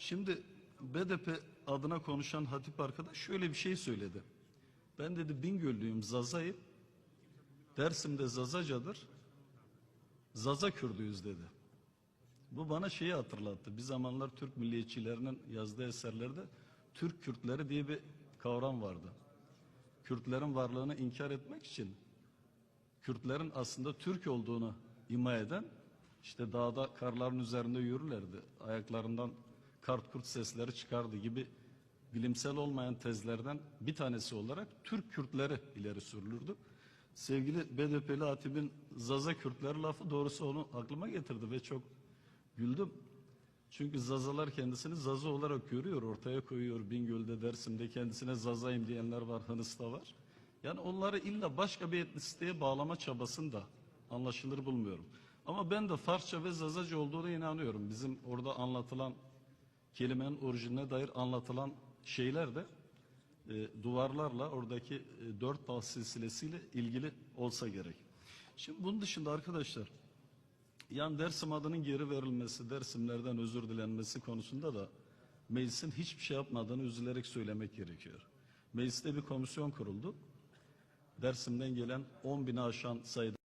Şimdi BDP adına konuşan hatip arkadaş şöyle bir şey söyledi. Ben dedi Bingöllüyüm Zaza'yım. Dersim'de Zazacadır. Zaza Kürdüyüz dedi. Bu bana şeyi hatırlattı. Bir zamanlar Türk milliyetçilerinin yazdığı eserlerde Türk Kürtleri diye bir kavram vardı. Kürtlerin varlığını inkar etmek için Kürtlerin aslında Türk olduğunu ima eden işte dağda karların üzerinde yürürlerdi. Ayaklarından kart kurt sesleri çıkardı gibi bilimsel olmayan tezlerden bir tanesi olarak Türk Kürtleri ileri sürülürdü. Sevgili BDP'li Hatip'in Zaza Kürtleri lafı doğrusu onu aklıma getirdi ve çok güldüm. Çünkü Zazalar kendisini Zaza olarak görüyor, ortaya koyuyor. Bingöl'de, Dersim'de kendisine Zazayım diyenler var, Hınıs'ta var. Yani onları illa başka bir etnisiteye bağlama çabasını da anlaşılır bulmuyorum. Ama ben de Farsça ve Zazaca olduğuna inanıyorum. Bizim orada anlatılan kelimenin orijinine dair anlatılan şeyler de e, duvarlarla oradaki e, dört dal silsilesiyle ilgili olsa gerek. Şimdi bunun dışında arkadaşlar yani Dersim adının geri verilmesi, Dersimlerden özür dilenmesi konusunda da meclisin hiçbir şey yapmadığını üzülerek söylemek gerekiyor. Mecliste bir komisyon kuruldu. Dersim'den gelen 10 bini aşan sayıda